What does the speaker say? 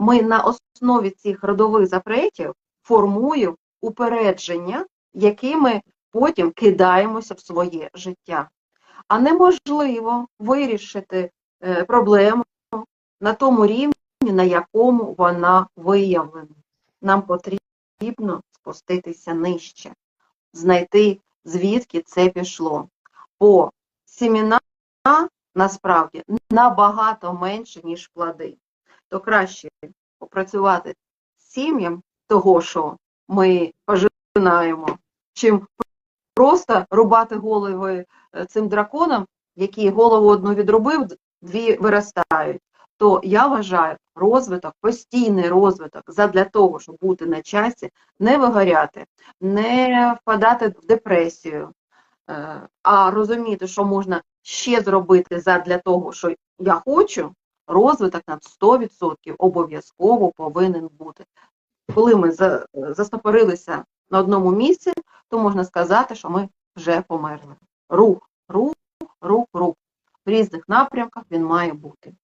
ми на основі цих родових запретів формуємо упередження, якими потім кидаємося в своє життя. А неможливо вирішити е, проблему на тому рівні, на якому вона виявлена. Нам потрібно спуститися нижче, знайти, звідки це пішло. Бо сімена насправді набагато менше, ніж плоди. То краще попрацювати з сім'ям того, що ми пожинаємо, чим просто рубати голови е, цим драконам, який голову одну відрубив, дві виростають. То я вважаю, розвиток, постійний розвиток задля того, щоб бути на часі, не вигоряти, не впадати в депресію, е, а розуміти, що можна ще зробити задля того, що я хочу, розвиток на 100% обов'язково повинен бути. Коли ми застопорилися на одному місці, то можна сказати, що ми вже померли. Рух, рух, рух, рух. В різних напрямках він має бути.